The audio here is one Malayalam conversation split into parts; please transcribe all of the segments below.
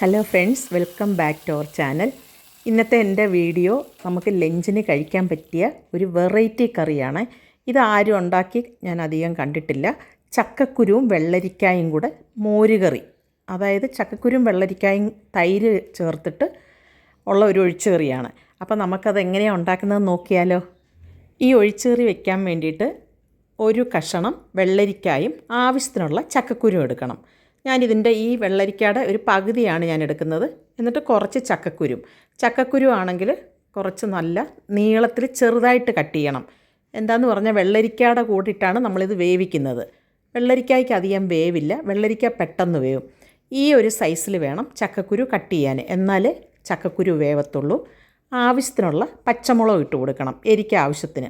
Hello friends welcome back to our channel ഇന്നത്തെ എന്റെ വീഡിയോ നമുക്ക് ലഞ്ചിന് കഴിക്കാൻ പറ്റിയ ഒരു വെറൈറ്റി കറിയാണ്. ഇത് ആരും ഉണ്ടാക്കി ഞാൻ അധികം കണ്ടിട്ടില്ല. ചക്കക്കുരുവും വെള്ളരിക്കായും കൂടെ മോരുകറി അതായത് ചക്കക്കുരുവും വെള്ളരിക്കായും തൈര് ചേർത്തിട്ട് ഉള്ള ഒരു ഒഴിച്ചുകറിയാണ് അപ്പോൾ നമുക്കത് എങ്ങനെയാണ് ഉണ്ടാക്കുന്നത് നോക്കിയാലോ? ഈ ഒഴിച്ചുകറി വെക്കാൻ വേണ്ടിയിട്ട് ഒരു കഷണം വെള്ളരിക്കായും ആവശ്യത്തിനുള്ള ചക്കക്കുരു എടുക്കണം. ഞാനിതിന്റെ ഈ വെള്ളരിക്കയുടെ ഒരു പകുതിയാണ് ഞാൻ എടുക്കുന്നത്. എന്നിട്ട് കുറച്ച് ചക്കക്കുരും. ചക്കക്കുരു ആണെങ്കിൽ കുറച്ച് നല്ല നീളത്തിൽ ചെറുതായിട്ട് കട്ട് ചെയ്യണം. എന്താന്ന് പറഞ്ഞാൽ വെള്ളരിക്കയുടെ കൂട്ടിയിട്ടാണ് നമ്മളിത് വേവിക്കുന്നത്. വെള്ളരിക്കായ്ക്ക് അധികം വേവില്ല. വെള്ളരിക്ക പെട്ടെന്ന് വേവും. ഈ ഒരു സൈസിൽ വേണം ചക്കക്കുരു കട്ട് ചെയ്യാൻ. എന്നാലേ ചക്കക്കുരു വേവത്തുള്ളൂ. ആവശ്യത്തിനുള്ള പച്ചമുളക് ഇട്ട് കൊടുക്കണം എരിക്ക ആവശ്യത്തിന്.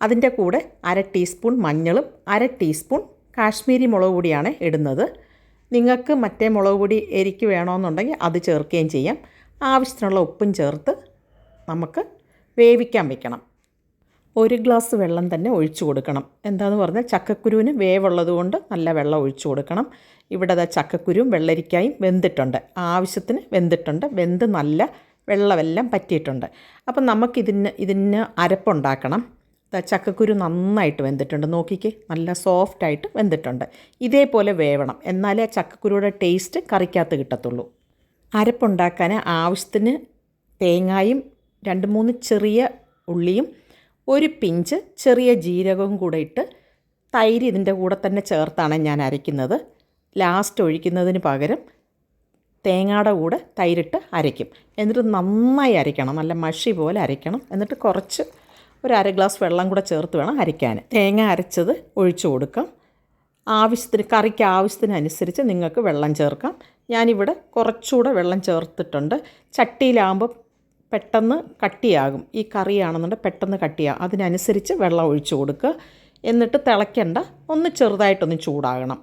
അതിന്റെ കൂടെ അര ടീസ്പൂൺ മഞ്ഞളും അര ടീസ്പൂൺ കാശ്മീരി മുളക് പൊടിയാണ് ഇടുന്നത്. നിങ്ങൾക്ക് മറ്റേ മുളക് പൊടി എരിക്ക് വേണമെന്നുണ്ടെങ്കിൽ അത് ചേർക്കുകയും ചെയ്യാം. ആവശ്യത്തിനുള്ള ഉപ്പും ചേർത്ത് നമുക്ക് വേവിക്കാൻ വെക്കണം. ഒരു ഗ്ലാസ് വെള്ളം തന്നെ ഒഴിച്ചു കൊടുക്കണം. എന്താന്ന് പറഞ്ഞാൽ ചക്കക്കുരുവിന് വേവുള്ളത് കൊണ്ട് നല്ല വെള്ളം ഒഴിച്ചു കൊടുക്കണം. ഇവിടെ ദാ ചക്കക്കുരുവും വെള്ളരിക്കായും വെന്തിട്ടുണ്ട്. ആവശ്യത്തിന് വെന്തിട്ടുണ്ട്. വെന്ത് നല്ല വെള്ളമെല്ലാം പറ്റിയിട്ടുണ്ട്. അപ്പം നമുക്കിതിന് ഇതിന് അരപ്പുണ്ടാക്കണം. ചക്കക്കുരു നന്നായിട്ട് വെന്തിട്ടുണ്ട്. നോക്കിക്കേ നല്ല സോഫ്റ്റായിട്ട് വെന്തിട്ടുണ്ട്. ഇതേപോലെ വേവണം. എന്നാലേ ചക്കക്കുരുയുടെ ടേസ്റ്റ് കറിക്കകത്ത് കിട്ടത്തുള്ളൂ. അരപ്പുണ്ടാക്കാൻ ആവശ്യത്തിന് തേങ്ങായും രണ്ട് മൂന്ന് ചെറിയ ഉള്ളിയും ഒരു പിഞ്ച് ചെറിയ ജീരകവും കൂടെ ഇട്ട് തൈര് ഇതിന്റെ കൂടെ തന്നെ ചേർത്താണ് ഞാൻ അരയ്ക്കുന്നത്. ലാസ്റ്റ് ഒഴിക്കുന്നതിന് പകരം തേങ്ങയുടെ കൂടെ തൈരിട്ട് അരയ്ക്കും. എന്നിട്ട് നന്നായി അരയ്ക്കണം. നല്ല മഷി പോലെ അരയ്ക്കണം. എന്നിട്ട് കുറച്ച് ഒരു അര ഗ്ലാസ് വെള്ളം കൂടെ ചേർത്ത് വേണം അരയ്ക്കാൻ. തേങ്ങ അരച്ചത് ഒഴിച്ചു കൊടുക്കാം. ആവശ്യത്തിന് കറിക്ക് ആവശ്യത്തിനനുസരിച്ച് നിങ്ങൾക്ക് വെള്ളം ചേർക്കാം. ഞാനിവിടെ കുറച്ചുകൂടെ വെള്ളം ചേർത്തിട്ടുണ്ട്. ചട്ടിയിലാകുമ്പോൾ പെട്ടെന്ന് കട്ടിയാകും. ഈ കറിയാണെന്നുണ്ടെങ്കിൽ പെട്ടെന്ന് കട്ടിയാകും അതിനനുസരിച്ച് വെള്ളം ഒഴിച്ചു കൊടുക്കുക. എന്നിട്ട് തിളയ്ക്കേണ്ട. ഒന്ന് ചെറുതായിട്ടൊന്ന് ചൂടാകണം.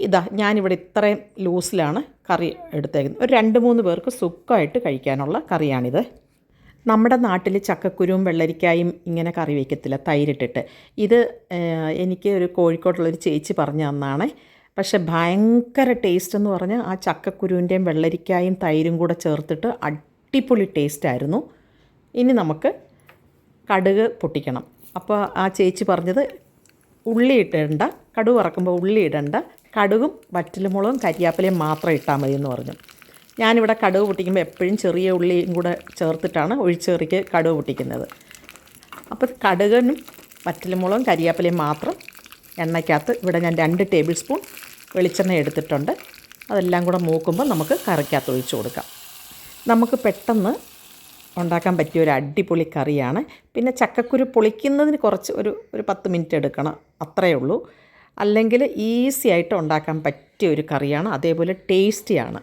ഇതാ ഞാനിവിടെ ഇത്രയും ലൂസിലാണ് കറി എടുത്തേക്കുന്നത്. ഒരു രണ്ട് മൂന്ന് പേർക്ക് സുഖമായിട്ട് കഴിക്കാനുള്ള കറിയാണിത്. നമ്മുടെ നാട്ടിൽ ചക്കക്കുരുവും വെള്ളരിക്കായും ഇങ്ങനെ കറി വയ്ക്കത്തില്ല തൈരിട്ടിട്ട്. ഇത് എനിക്ക് ഒരു കോഴിക്കോട്ടുള്ളൊരു ചേച്ചി പറഞ്ഞു തന്നാണ് പക്ഷേ ഭയങ്കര ടേസ്റ്റ് എന്ന് പറഞ്ഞാൽ ആ ചക്കക്കുരുവിന്റെയും വെള്ളരിക്കായും തൈരും കൂടെ ചേർത്തിട്ട് അടിപൊളി ടേസ്റ്റായിരുന്നു ഇനി നമുക്ക് കടുക് പൊട്ടിക്കണം. അപ്പോൾ ആ ചേച്ചി പറഞ്ഞത് ഉള്ളി ഇടേണ്ട കടുക് വറക്കുമ്പോൾ ഉള്ളി ഇടേണ്ട കടുകും വറ്റലുമുളകും കരിയാപ്പിലയും മാത്രം ഇട്ടാൽ മതി എന്ന് പറഞ്ഞു. ഞാനിവിടെ കടുക് പൊട്ടിക്കുമ്പോൾ എപ്പോഴും ചെറിയ ഉള്ളിയും കൂടെ ചേർത്തിട്ടാണ് ഒഴിച്ചേറിക്ക് കടുക് പൊട്ടിക്കുന്നത്. അപ്പോൾ കടുകനും വറ്റലുമുളകും കരിയാപ്പിലയും മാത്രം എണ്ണയ്ക്കകത്ത് ഇവിടെ ഞാൻ രണ്ട് ടേബിൾ സ്പൂൺ വെളിച്ചെണ്ണ എടുത്തിട്ടുണ്ട്. അതെല്ലാം കൂടെ മൂക്കുമ്പോൾ നമുക്ക് കറിക്കകത്ത് ഒഴിച്ച് കൊടുക്കാം. നമുക്ക് പെട്ടെന്ന് ഉണ്ടാക്കാൻ പറ്റിയ ഒരു അടിപൊളി കറിയാണ്. പിന്നെ ചക്കക്കുരു പൊളിക്കുന്നതിന് കുറച്ച് ഒരു ഒരു പത്ത് മിനിറ്റ് എടുക്കണം അത്രയേ ഉള്ളൂ. അല്ലെങ്കിൽ ഈസി ആയിട്ട് ഉണ്ടാക്കാൻ പറ്റിയ ഒരു കറിയാണ്. അതേപോലെ ടേസ്റ്റിയാണ്.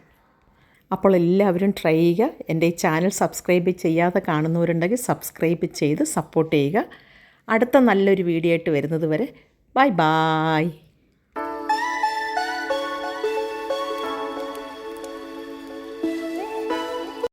അപ്പോൾ എല്ലാവരും ട്രൈ ചെയ്യുക. എന്റെ ഈ ചാനൽ സബ്സ്ക്രൈബ് ചെയ്യാതെ കാണുന്നവരുണ്ടെങ്കിൽ സബ്സ്ക്രൈബ് ചെയ്ത് സപ്പോർട്ട് ചെയ്യുക. അടുത്ത നല്ലൊരു വീഡിയോ ആയിട്ട് വരുന്നത് വരെ. Bye bye